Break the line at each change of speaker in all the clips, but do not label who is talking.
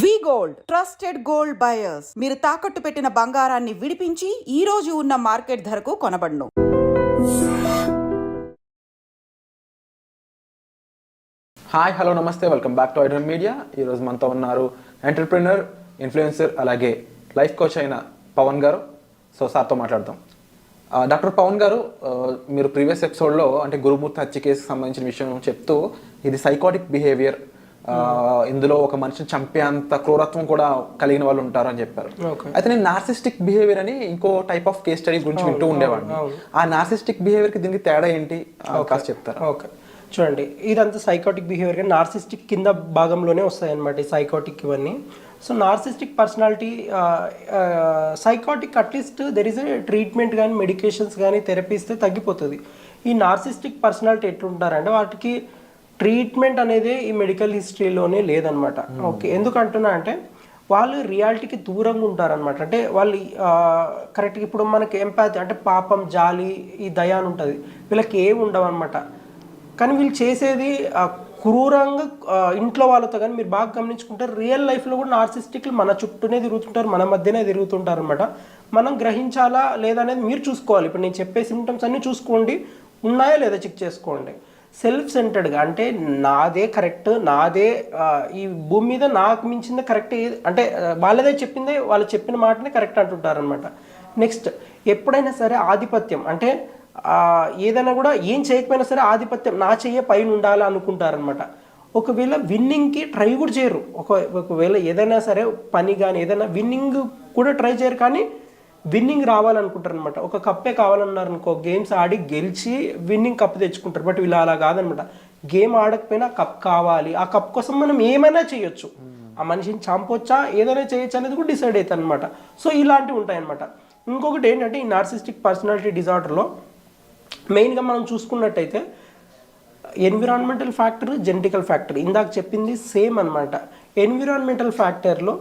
V gold trusted gold buyers. మీరు తాకట్టు పెట్టిన బంగారాన్ని విడిపించి ఈ రోజు ఉన్న మార్కెట్ ధరకు కొనబడును.
హాయ్ హలో నమస్తే. Welcome back to Aidan Media. ఈరోజు మనతో ఉన్నారు ఎంటర్ప్రినర్ ఇన్ఫ్లుయెన్సర్ అలాగే లైఫ్ కోచ్ అయిన పవన్ గారు. సో సార్తో మాట్లాడదాం. డాక్టర్ పవన్ గారు మీరు ప్రీవియస్ ఎపిసోడ్లో అంటే గురుమూర్తి హత్య కేసుకి సంబంధించిన విషయం చెప్తూ ఇది సైకాటిక్ బిహేవియర్ ఇందులో ఒక మనిషిని చంపేంత క్రూరత్వం కూడా కలిగిన వాళ్ళు ఉంటారు అని చెప్పారు. అయితే నేను నార్సిస్టిక్ బిహేవియర్ అని ఇంకో టైప్ ఆఫ్ కేస్ స్టడీస్ గురించి వింటూ ఉండేవాడిని. ఆ నార్సిస్టిక్ బిహేవియర్కి దీనికి తేడా ఏంటి? కాస్త చెప్తారా?
ఓకే. చూడండి ఇదంతా సైకోటిక్ బిహేవియర్ కానీ నార్సిస్టిక్ కింద భాగంలోనే వస్తాయి అనమాట ఈ సైకోటిక్ ఇవన్నీ. So narcissistic personality psychotic at least there is a treatment కానీ మెడికేషన్స్ కానీ థెరపీ ఇస్తే తగ్గిపోతుంది. ఈ నార్సిస్టిక్ పర్సనాలిటీ ఎట్లుంటారంటే వాటికి ట్రీట్మెంట్ అనేది ఈ మెడికల్ హిస్టరీలోనే లేదనమాట ఓకే ఎందుకంటున్నా అంటే వాళ్ళు రియాలిటీకి దూరంగా ఉంటారనమాట అంటే వాళ్ళు కరెక్ట్గా ఇప్పుడు మనకి ఎంపాతి అంటే పాపం జాలి ఈ దయ అని ఉంటుంది. వీళ్ళకి ఏమి ఉండవు అనమాట కానీ వీళ్ళు చేసేది క్రూరంగా ఇంట్లో వాళ్ళతో కానీ మీరు బాగా గమనించుకుంటారు రియల్ లైఫ్లో కూడా నార్సిస్టిక్లు మన చుట్టూనే తిరుగుతుంటారు మన మధ్యనే తిరుగుతుంటారు అనమాట మనం గ్రహించాలా లేదా అనేది మీరు చూసుకోవాలి. ఇప్పుడు నేను చెప్పే సిమ్టమ్స్ అన్నీ చూసుకోండి ఉన్నాయా లేదా చెక్ చేసుకోండి. సెల్ఫ్ సెంటర్డ్గా అంటే నాదే కరెక్ట్ నాదే ఈ భూమి మీద నాకు మించిందే కరెక్ట్ అంటే వాళ్ళదే చెప్పిందే వాళ్ళు చెప్పిన మాటనే కరెక్ట్ అంటుంటారనమాట నెక్స్ట్ ఎప్పుడైనా సరే ఆధిపత్యం అంటే ఏదైనా కూడా ఏం చేయకపోయినా సరే ఆధిపత్యం నా చెయ్యే పైన ఉండాలి అనుకుంటారనమాట ఒకవేళ విన్నింగ్కి ట్రై కూడా చేయరు. ఒక ఒకవేళ ఏదైనా సరే పని కానీ ఏదైనా విన్నింగ్ కూడా ట్రై చేయరు కానీ విన్నింగ్ రావాలనుకుంటారు అనమాట ఒక కప్పే కావాలన్నారు అనుకో గేమ్స్ ఆడి గెలిచి విన్నింగ్ కప్ తెచ్చుకుంటారు. బట్ వీళ్ళు అలా కాదనమాట గేమ్ ఆడకపోయినా కప్ కావాలి. ఆ కప్ కోసం మనం ఏమైనా చేయొచ్చు. ఆ మనిషిని చంపొచ్చా? ఏదైనా చేయొచ్చు అనేది కూడా డిసైడ్ అవుతుంది అనమాట సో ఇలాంటివి ఉంటాయన్నమాట. ఇంకొకటి ఏంటంటే ఈ నార్సిస్టిక్ పర్సనాలిటీ డిజార్డర్లో మెయిన్గా మనం చూసుకున్నట్టయితే ఎన్విరాన్మెంటల్ ఫ్యాక్టర్ జెనెటికల్ ఫ్యాక్టర్ ఇందాక చెప్పింది సేమ్ అనమాట ఎన్విరాన్మెంటల్ ఫ్యాక్టర్లో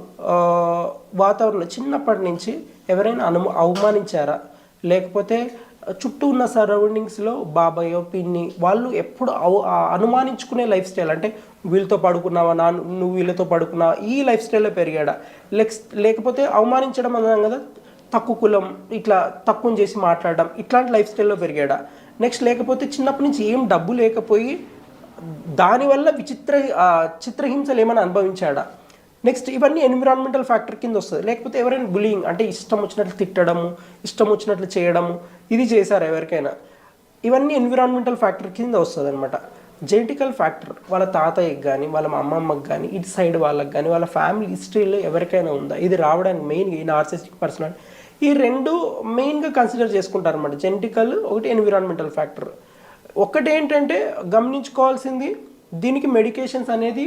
వాతావరణం చిన్నప్పటి నుంచి ఎవరైనా అను అవమానించారా? లేకపోతే చుట్టూ ఉన్న సరౌండింగ్స్లో బాబాయో పిన్ని వాళ్ళు ఎప్పుడు అవ- అనుమానించుకునే లైఫ్ స్టైల్ అంటే వీళ్ళతో పడుకున్నావా? నా నువ్వు వీళ్ళతో పడుకున్నావా? ఈ లైఫ్ స్టైల్లో పెరిగాడా? లేక్ లేకపోతే అవమానించడం అన్నాం కదా? తక్కువ కులం ఇట్లా తక్కువ చేసి మాట్లాడడం ఇట్లాంటి లైఫ్ స్టైల్లో పెరిగాడా? నెక్స్ట్ లేకపోతే చిన్నప్పటి నుంచి ఏం డబ్బు లేకపోయి దానివల్ల విచిత్ర చిత్రహింసలు ఏమైనా అనుభవించాడా? నెక్స్ట్ ఇవన్నీ ఎన్విరాన్మెంటల్ ఫ్యాక్టర్ కింద వస్తుంది. లేకపోతే ఎవరైనా బులింగ్ అంటే ఇష్టం వచ్చినట్లు తిట్టడము ఇష్టం వచ్చినట్లు చేయడము ఇది చేశారు ఎవరికైనా? ఇవన్నీ ఎన్విరాన్మెంటల్ ఫ్యాక్టర్ కింద వస్తుంది అనమాట జెనెటికల్ ఫ్యాక్టర్ వాళ్ళ తాతయ్యకి కానీ వాళ్ళ అమ్మమ్మకి కానీ ఇటు సైడ్ వాళ్ళకి కానీ వాళ్ళ ఫ్యామిలీ హిస్టరీలో ఎవరికైనా ఉందా? ఇది రావడానికి మెయిన్గా ఈ నార్సిస్టిక్ పర్సనాలిటీ ఈ రెండు మెయిన్గా కన్సిడర్ చేసుకుంటారు అనమాట జెనెటికల్ ఒకటి ఎన్విరాన్మెంటల్ ఫ్యాక్టర్ ఒకటి ఏంటంటే గమనించుకోవాల్సింది దీనికి మెడికేషన్స్ అనేది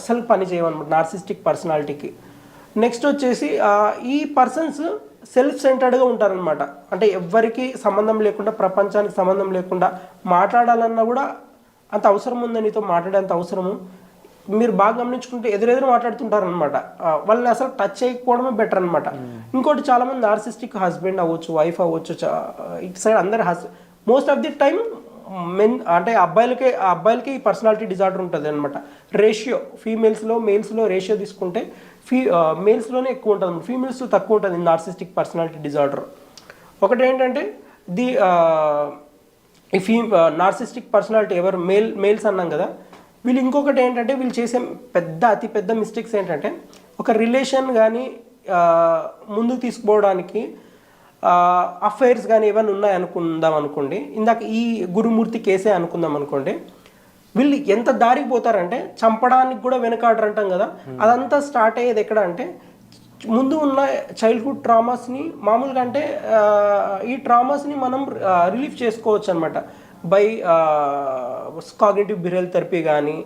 అసలు పని చేయమన్నమాట నార్సిస్టిక్ పర్సనాలిటీకి. నెక్స్ట్ వచ్చేసి ఈ పర్సన్స్ సెల్ఫ్ సెంటర్డ్గా ఉంటారనమాట అంటే ఎవ్వరికి సంబంధం లేకుండా ప్రపంచానికి సంబంధం లేకుండా మాట్లాడాలన్నా కూడా అంత అవసరం ఉందని నీతో మాట్లాడేంత అవసరము? మీరు బాగా గమనించుకుంటే ఎదురెదురు మాట్లాడుతుంటారు అనమాట వాళ్ళని అసలు టచ్ చేయకపోవడమే బెటర్ అనమాట ఇంకోటి చాలా మంది నార్సిస్టిక్ హస్బెండ్ అవ్వచ్చు వైఫ్ అవ్వచ్చు ఇటు సైడ్ అందరు has most of the time men అంటే అబ్బాయిలకి అబ్బాయిలకి ఈ పర్సనాలిటీ డిజార్డర్ ఉంటుంది అనమాట రేషియో ఫీమేల్స్లో మేల్స్లో రేషియో తీసుకుంటే ఫీ మేల్స్లోనే ఎక్కువ ఉంటుంది ఫీమేల్స్ తక్కువ ఉంటుంది నార్సిస్టిక్ పర్సనాలిటీ డిజార్డర్. ఒకటి ఏంటంటే ది ఈ ఫీ నార్సిస్టిక్ పర్సనాలిటీ ఎవరు మేల్ మేల్స్ అన్నాం కదా వీళ్ళు ఇంకొకటి ఏంటంటే వీళ్ళు చేసే పెద్ద అతి పెద్ద మిస్టేక్స్ ఏంటంటే ఒక రిలేషన్ కానీ ముందుకు తీసుకుపోవడానికి అఫైర్స్ కానీ ఏమైనా ఉన్నాయి అనుకుందాం అనుకోండి. ఇందాక ఈ గురుమూర్తి కేసే అనుకుందాం అనుకోండి. వీళ్ళు ఎంత దారికి పోతారంటే చంపడానికి కూడా వెనకాడరు అంటాం కదా అదంతా స్టార్ట్ అయ్యేది ఎక్కడ అంటే ముందు ఉన్న చైల్డ్హుడ్ ట్రామాస్ని మామూలుగా అంటే ఈ ట్రామాస్ని మనం రిలీఫ్ చేసుకోవచ్చు అనమాట బై కాగ్నేటివ్ బిహేవియర్ థెరపీ కానీ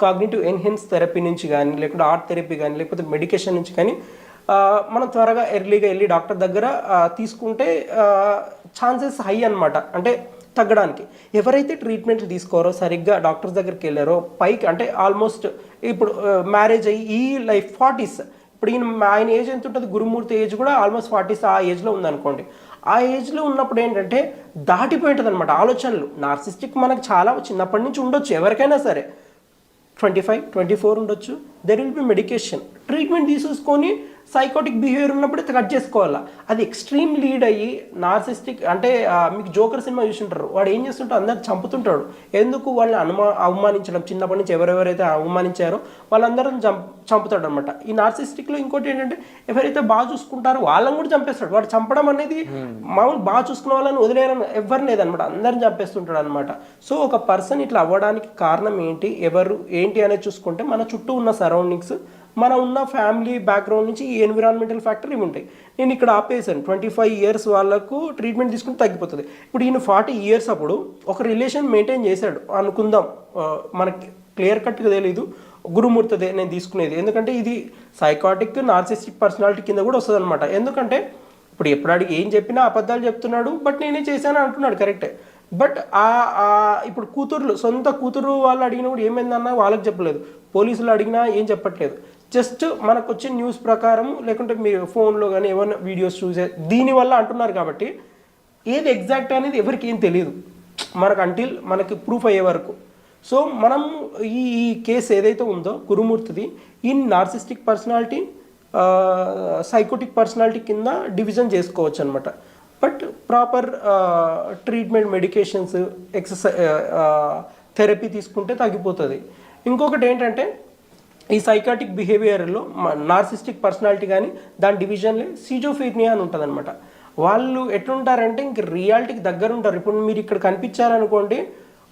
కాగ్నేటివ్ ఎన్హెన్స్ థెరపీ నుంచి కానీ లేకపోతే ఆర్ట్ థెరపీ కానీ లేకపోతే మెడికేషన్ నుంచి కానీ మనం త్వరగా ఎర్లీగా వెళ్ళి డాక్టర్ దగ్గర తీసుకుంటే ఛాన్సెస్ హై అనమాట అంటే తగ్గడానికి. ఎవరైతే ట్రీట్మెంట్లు తీసుకోరో సరిగ్గా డాక్టర్స్ దగ్గరికి వెళ్ళారో పైకి అంటే ఆల్మోస్ట్ ఇప్పుడు మ్యారేజ్ అయ్యి ఈ లైఫ్ ఫార్టీస్ ఇప్పుడు ఈయన ఆయన ఏజ్ ఎంత ఉంటుంది? గురుమూర్తి ఏజ్ కూడా ఆల్మోస్ట్ ఫార్టీస్ ఆ ఏజ్లో ఉందనుకోండి. ఆ ఏజ్లో ఉన్నప్పుడు ఏంటంటే దాటిపోయింటుంది అనమాట ఆలోచనలు. నార్సిస్టిక్ మనకు చాలా చిన్నప్పటి నుంచి ఉండొచ్చు ఎవరికైనా సరే. ట్వంటీ ఫైవ్ ట్వంటీ ఫోర్ ఉండొచ్చు. There will be medication treatment తీసేసుకొని సైకోటిక్ బిహేవియర్ ఉన్నప్పుడు కట్ చేసుకోవాలా? అది ఎక్స్ట్రీమ్ లీడ్ అయ్యి నార్సిస్టిక్ అంటే మీకు జోకర్ సినిమా చూసింటారు. వాడు ఏం చేస్తుంటాడు? అందరు చంపుతుంటాడు. ఎందుకు వాళ్ళని అనుమా అవమానించడం? చిన్నప్పటి నుంచి ఎవరెవరైతే అవమానించారో వాళ్ళందరం చంప్ చంపుతాడు అనమాట ఈ నార్సిస్టిక్లో ఇంకోటి ఏంటంటే ఎవరైతే బాగా చూసుకుంటారో వాళ్ళని కూడా చంపేస్తాడు. వాడు చంపడం అనేది మామూలు బాగా చూసుకున్న వాళ్ళని వదిలేయడం ఎవరు లేదనమాట అందరిని చంపేస్తుంటాడు అనమాట సో ఒక పర్సన్ ఇట్లా అవ్వడానికి కారణం ఏంటి? ఎవరు ఏంటి అనేది చూసుకుంటే మన చుట్టూ ఉన్న సరౌండింగ్స్ మన ఉన్న ఫ్యామిలీ బ్యాక్గ్రౌండ్ నుంచి ఈ ఎన్విరాన్మెంటల్ ఫ్యాక్టర్ ఇవి ఉంటాయి? నేను ఇక్కడ ఆపేసాను ట్వంటీ ఫైవ్ ఇయర్స్ వాళ్ళకు ట్రీట్మెంట్ తీసుకుంటే తగ్గిపోతుంది. ఇప్పుడు ఈయన ఫార్టీ ఇయర్స్ అప్పుడు ఒక రిలేషన్ మెయింటైన్ చేశాడు. అనుకుందాం. మనకి క్లియర్ కట్గా తెలీదు. గురుమూర్తదే నేను తీసుకునేది. ఎందుకంటే ఇది సైకాటిక్ నార్సిస్టిక్ పర్సనాలిటీ కింద కూడా వస్తుంది అనమాట ఎందుకంటే ఇప్పుడు ఎప్పుడు అడిగి ఏం చెప్పినా అబద్ధాలు చెప్తున్నాడు. బట్ నేనే చేశాను అంటున్నాడు. కరెక్టే. బట్ ఆ ఇప్పుడు కూతుర్లు సొంత కూతురు వాళ్ళు అడిగినప్పుడు కూడా ఏమైందన్నా వాళ్ళకి చెప్పలేదు. పోలీసులు అడిగినా ఏం చెప్పట్లేదు. జస్ట్ మనకు వచ్చే న్యూస్ ప్రకారం లేకుంటే మీ ఫోన్లో కానీ ఏమైనా వీడియోస్ చూసే దీనివల్ల అంటున్నారు కాబట్టి ఏది ఎగ్జాక్ట్ అనేది ఎవరికి ఏం తెలియదు మనకు అంటిల్ మనకి ప్రూఫ్ అయ్యే వరకు. సో మనం ఈ ఈ కేసు ఏదైతే ఉందో గురుమూర్తిది in narcissistic personality psychotic personality కింద డివిజన్ చేసుకోవచ్చు అనమాట but proper treatment medications exercise therapy తీసుకుంటే తగ్గిపోతుంది. ఇంకొకటి ఏంటంటే ఈ సైకాటిక్ బిహేవియర్లో నార్సిస్టిక్ పర్సనాలిటీ కానీ దాని డివిజన్లో సీజోఫీర్నియా అని ఉంటుంది అనమాట వాళ్ళు ఎట్లుంటారంటే ఇంక రియాలిటీకి దగ్గర ఉంటారు ఇప్పుడు మీరు ఇక్కడ కనిపించారనుకోండి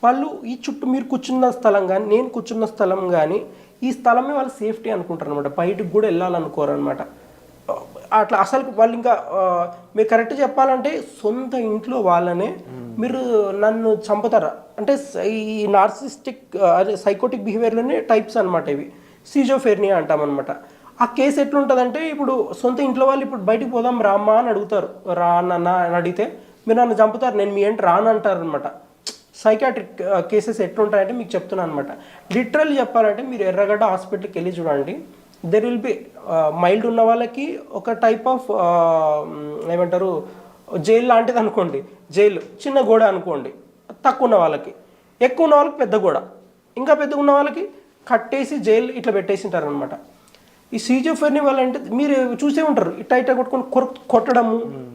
వాళ్ళు ఈ చుట్టూ మీరు కూర్చున్న స్థలం కానీ నేను కూర్చున్న స్థలం కానీ ఈ స్థలమే వాళ్ళు సేఫ్టీ అనుకుంటారు అనమాట బయటకు కూడా వెళ్ళాలనుకోరు అనమాట అట్లా అసలు వాళ్ళు ఇంకా మీరు కరెక్ట్ చెప్పాలంటే సొంత ఇంట్లో వాళ్ళనే మీరు నన్ను చంపుతారా? అంటే ఈ నార్సిస్టిక్ అదే సైకోటిక్ బిహేవియర్లోనే టైప్స్ అనమాట ఇవి. సీజోఫెర్నియా అంటామన్నమాట. ఆ కేసు ఎట్లుంటుందంటే ఇప్పుడు సొంత ఇంట్లో వాళ్ళు ఇప్పుడు బయటికి పోదాం రామ్మా అని అడుగుతారు. రా నాన్న అని అడిగితే మీరు నన్ను చంపుతారు నేను మీ ఏంటి రాను అంటారు అనమాట సైకాట్రిక్ కేసెస్ ఎట్లుంటాయంటే మీకు చెప్తున్నాను అనమాట లిటరల్ చెప్పాలంటే మీరు ఎర్రగడ్డ హాస్పిటల్కి వెళ్ళి చూడండి. దెర్ విల్ బి మైల్డ్ ఉన్న వాళ్ళకి ఒక టైప్ ఆఫ్ ఏమంటారు జైలు లాంటిది అనుకోండి. జైలు చిన్న గోడ అనుకోండి. తక్కువ ఉన్న వాళ్ళకి. ఎక్కువ ఉన్న వాళ్ళకి పెద్ద గోడ. ఇంకా పెద్దగా ఉన్న వాళ్ళకి కట్టేసి జైలు ఇట్లా పెట్టేసి ఉంటారు అనమాట ఈ సీజోఫెర్ని వాళ్ళంటే మీరు చూసే ఉంటారు ఇట్లా ఇట్లా కొట్టుకొని కొర కొట్టడము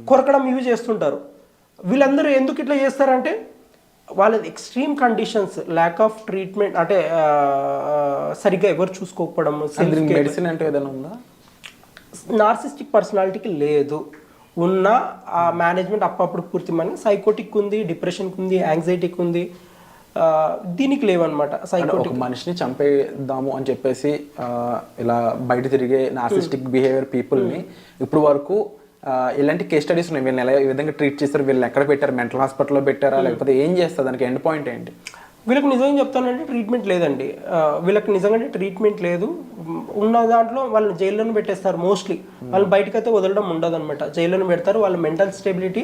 కొరకడం యూజ్ చేస్తుంటారు. వీళ్ళందరూ ఎందుకు ఇట్లా చేస్తారంటే వాళ్ళది extreme conditions lack of treatment అంటే సరిగ్గా ఎవరు చూసుకోకపోవడం
మెడిసిన్ అంటే ఏదైనా ఉందా?
నార్సిస్టిక్ పర్సనాలిటీకి లేదు. ఉన్న ఆ మేనేజ్మెంట్ అప్పుడప్పుడు పూర్తి మన సైకోటిక్ ఉంది డిప్రెషన్కి ఉంది యాంగ్జైటీకి ఉంది. దీనికి లేవన్నమాట. సైకోటిక్
ఒక మనిషిని చంపేద్దాము అని చెప్పేసి ఇలా బయట తిరిగే నార్సిస్టిక్ బిహేవియర్ పీపుల్ని ఇప్పుడు వరకు ఇలాంటి కేస్ స్టడీస్ ఉన్నాయి. వీళ్ళని ఎలా ఏ విధంగా ట్రీట్ చేస్తారు వీళ్ళని ఎక్కడ పెట్టారు మెంటల్ హాస్పిటల్లో పెట్టారా లేకపోతే ఏం చేస్తారు? దానికి ఎండ్ పాయింట్ ఏంటి?
వీళ్ళకి నిజంగా చెప్తానంటే ట్రీట్మెంట్ లేదండి. వీళ్ళకి నిజంగానే ట్రీట్మెంట్ లేదు. ఉన్న దాంట్లో వాళ్ళని జైల్లోనే పెట్టేస్తారు మోస్ట్లీ వాళ్ళు బయటకైతే వదలడం ఉండదు అనమాట జైల్లోనే పెడతారు. వాళ్ళ మెంటల్ స్టెబిలిటీ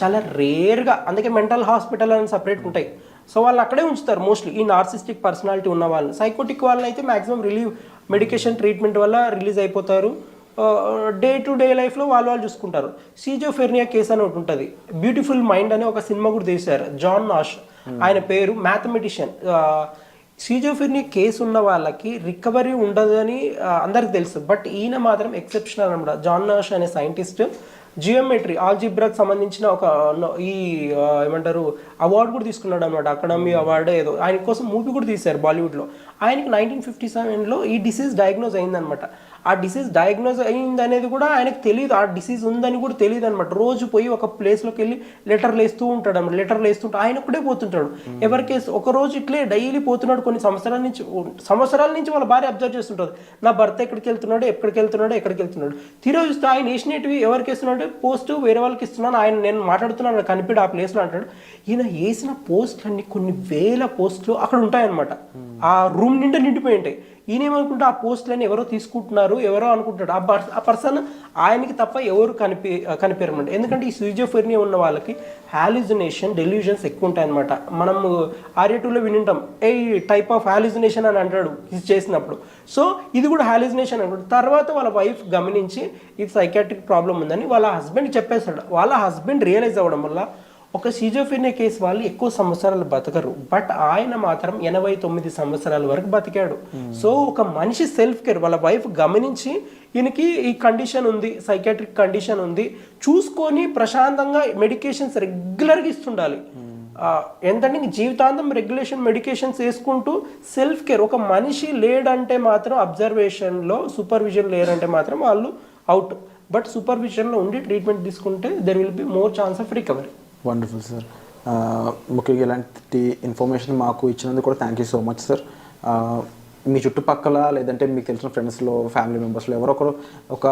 చాలా రేర్గా అందుకే మెంటల్ హాస్పిటల్ అని సపరేట్ ఉంటాయి. సో వాళ్ళు అక్కడే ఉంచుతారు మోస్ట్లీ. ఈ నార్సిస్టిక్ పర్సనాలిటీ ఉన్న వాళ్ళని సైకోటిక్ వాళ్ళని అయితే మాక్సిమం రిలీవ్ మెడికేషన్ ట్రీట్మెంట్ వల్ల రిలీజ్ అయిపోతారు. డే టు డే లైఫ్లో వాళ్ళు వాళ్ళు చూసుకుంటారు. సీజోఫెర్నియా కేస్ అని ఒకటి ఉంటుంది. బ్యూటిఫుల్ మైండ్ అనే ఒక సినిమా కూడా తీశారు. John Nash. ఆయన పేరు మ్యాథమెటిషియన్. సీజోఫెర్నియా కేసు ఉన్న వాళ్ళకి రికవరీ ఉండదని అందరికి తెలుసు. బట్ ఈయన మాత్రం ఎక్సెప్షనల్ అనమాట. జాన్ నాష్ అనే సైంటిస్ట్ జియోమెట్రీ ఆల్జిబ్రాకి సంబంధించిన ఒక ఈ ఏమంటారు అవార్డు కూడా తీసుకున్నాడు అనమాట అకాడమీ అవార్డు ఏదో. ఆయన కోసం మూవీ కూడా తీశారు బాలీవుడ్లో. ఆయనకి నైన్టీన్ ఫిఫ్టీ సెవెన్లో ఈ డిసీజ్ డయాగ్నోజ్ అయిందనమాట. ఆ డిసీజ్ డయాగ్నోజ్ అయింది అనేది కూడా ఆయనకు తెలియదు. ఆ డిసీజ్ ఉందని కూడా తెలియదు అనమాట రోజు పోయి ఒక ప్లేస్లోకి వెళ్ళి లెటర్లు వేస్తూ ఉంటాడు అనమాట లెటర్లు వేస్తుంటే ఆయన ఒక్కడే పోతుంటాడు. ఎవరికి ఒక రోజు ఇట్లే డైలీ పోతున్నాడు కొన్ని సంవత్సరాల నుంచి. సంవత్సరాల నుంచి వాళ్ళ భార్య అబ్జర్వ్ చేస్తుంటారు నా భర్త ఎక్కడికి వెళ్తున్నాడు? ఎక్కడికి వెళ్తున్నాడు? ఎక్కడికి వెళ్తున్నాడు? తీరా చూస్తే ఆయన వేసినవి ఎవరికి ఇస్తున్నాడు? పోస్ట్ వేరే వాళ్ళకి ఇస్తున్నాను. ఆయన నేను మాట్లాడుతున్నాను. కనిపిడు ఆ ప్లేస్లో అంటాడు. ఈయన వేసిన పోస్టులన్నీ కొన్ని వేల పోస్టులు అక్కడ ఉంటాయన్నమాట. ఆ రూమ్ నిండా నిండిపోయి ఉంటాయి. ఈయన ఏమనుకుంటే ఆ పోస్ట్లని ఎవరో తీసుకుంటున్నారు ఎవరో అనుకుంటాడు. ఆ ఆ పర్సన్ ఆయనకి తప్ప ఎవరు కనిపి కనిపించమంట ఎందుకంటే ఈ స్విజోఫెర్నియా ఉన్న వాళ్ళకి హాలిజినేషన్ డెల్యూజన్స్ ఎక్కువ ఉంటాయన్నమాట. మనము మనం ఆర్య టూలో వినింటాం ఏ టైప్ ఆఫ్ హాలిజినేషన్ అని అంటాడు ఇది చేసినప్పుడు. సో ఇది కూడా హాలిజినేషన్ అంటాడు. తర్వాత వాళ్ళ వైఫ్ గమనించి ఇది సైకాట్రిక్ ప్రాబ్లం ఉందని వాళ్ళ హస్బెండ్ చెప్పేస్తాడు. వాళ్ళ హస్బెండ్ రియలైజ్ అవ్వడం వల్ల ఒక సిజోఫినియా కేసు వాళ్ళు ఎక్కువ సంవత్సరాలు బతకరు. బట్ ఆయన మాత్రం ఎనభై తొమ్మిది సంవత్సరాల వరకు బతికాడు. సో ఒక మనిషి సెల్ఫ్ కేర్ వాళ్ళ వైఫ్ గమనించి ఈయనకి ఈ కండిషన్ ఉంది సైకాట్రిక్ కండిషన్ ఉంది. చూసుకొని ప్రశాంతంగా మెడికేషన్స్ రెగ్యులర్గా ఇస్తుండాలి. ఏంటంటే ఇంక జీవితాంతం రెగ్యులేషన్ మెడికేషన్స్ వేసుకుంటూ సెల్ఫ్ కేర్ ఒక మనిషి లేడంటే మాత్రం అబ్జర్వేషన్లో సూపర్విజన్ లేరంటే మాత్రం వాళ్ళు అవుట్ బట్ సూపర్విజన్లో ఉండి ట్రీట్మెంట్ తీసుకుంటే there will be more chance of recovery
wonderful sir ముఖ్యంగా ఇలాంటి ఇన్ఫర్మేషన్ మాకు ఇచ్చినందుకు కూడా thank you so much sir మీ చుట్టుపక్కల లేదంటే మీకు తెలిసిన ఫ్రెండ్స్లో ఫ్యామిలీ మెంబర్స్లో ఎవరో ఒకరు ఒక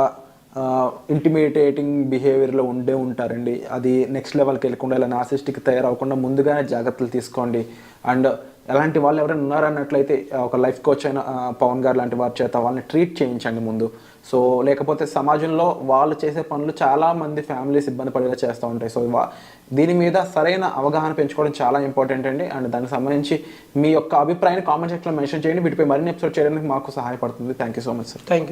ఇంటిమిడియేటింగ్ బిహేవియర్లో ఉండే ఉంటారండి. అది నెక్స్ట్ లెవెల్కి వెళ్ళకుండా ఇలా నాసిస్టిక్ తయారవకుండా ముందుగానే జాగ్రత్తలు తీసుకోండి. అండ్ అలాంటి వాళ్ళు ఎవరైనా ఉన్నారన్నట్లయితే ఒక లైఫ్ కోచ్ అయిన పవన్ గారు లాంటి వారి చేత వాళ్ళని ట్రీట్ చేయించండి ముందు. సో లేకపోతే సమాజంలో వాళ్ళు చేసే పనులు చాలా మంది ఫ్యామిలీస్ ఇబ్బంది పడేలా చేస్తూ ఉంటాయి. సో వా- దీని మీద సరైన అవగాహన పెంచుకోవడం చాలా ఇంపార్టెంట్ అండి. అండ్ దానికి సంబంధించి మీ యొక్క అభిప్రాయాన్ని కామెంట్ సెక్షన్లో మెన్షన్ చేయండి. వీటిపై మరిన్ని ఎపిసోడ్ చేయడానికి మాకు సహాయపడుతుంది. Thank you so much sir
thank